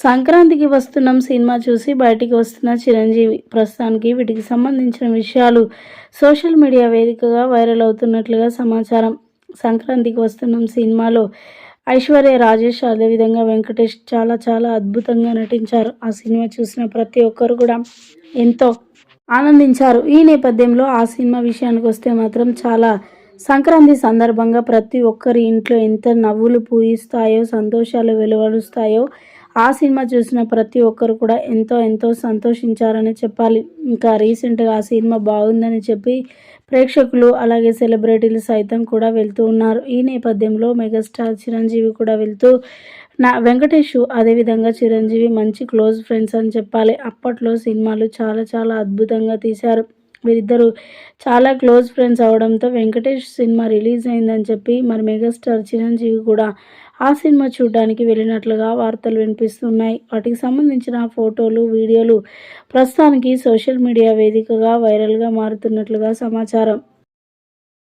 సంక్రాంతికి వస్తున్నాం సినిమా చూసి బయటికి వస్తున్న చిరంజీవి. ప్రస్తుతానికి వీటికి సంబంధించిన విషయాలు సోషల్ మీడియా వేదికగా వైరల్ అవుతున్నట్లుగా సమాచారం. సంక్రాంతికి వస్తున్నాం సినిమాలో ఐశ్వర్య రాజేష్ అదేవిధంగా వెంకటేష్ చాలా చాలా అద్భుతంగా నటించారు. ఆ సినిమా చూసిన ప్రతి ఒక్కరు కూడా ఎంతో ఆనందించారు. ఈ నేపథ్యంలో ఆ సినిమా విషయానికి వస్తే మాత్రం చాలా సంక్రాంతి సందర్భంగా ప్రతి ఒక్కరి ఇంట్లో ఎంత నవ్వులు పూయిస్తాయో సంతోషాలు వెలువరుస్తాయో ఆ సినిమా చూసిన ప్రతి ఒక్కరు కూడా ఎంతో ఎంతో సంతోషించారని చెప్పాలి. ఇంకా రీసెంట్గా ఆ సినిమా బాగుందని చెప్పి ప్రేక్షకులు అలాగే సెలబ్రిటీలు సైతం కూడా వెళ్తూ ఉన్నారు. ఈ నేపథ్యంలో మెగాస్టార్ చిరంజీవి కూడా వెళ్తూ నా వెంకటేష్ అదేవిధంగా చిరంజీవి మంచి క్లోజ్ ఫ్రెండ్స్ అని చెప్పాలి. అప్పట్లో సినిమాలు చాలా చాలా అద్భుతంగా తీశారు. వీరిద్దరూ చాలా క్లోజ్ ఫ్రెండ్స్ అవడంతో వెంకటేష్ సినిమా రిలీజ్ అయిందని చెప్పి మరి మెగాస్టార్ చిరంజీవి కూడా ఆ సినిమా చూడడానికి వెళ్ళినట్లుగా వార్తలు వినిపిస్తున్నాయి. వాటికి సంబంధించిన ఫోటోలు వీడియోలు ప్రస్తుతానికి సోషల్ మీడియా వేదికగా వైరల్గా మారుతున్నట్లుగా సమాచారం.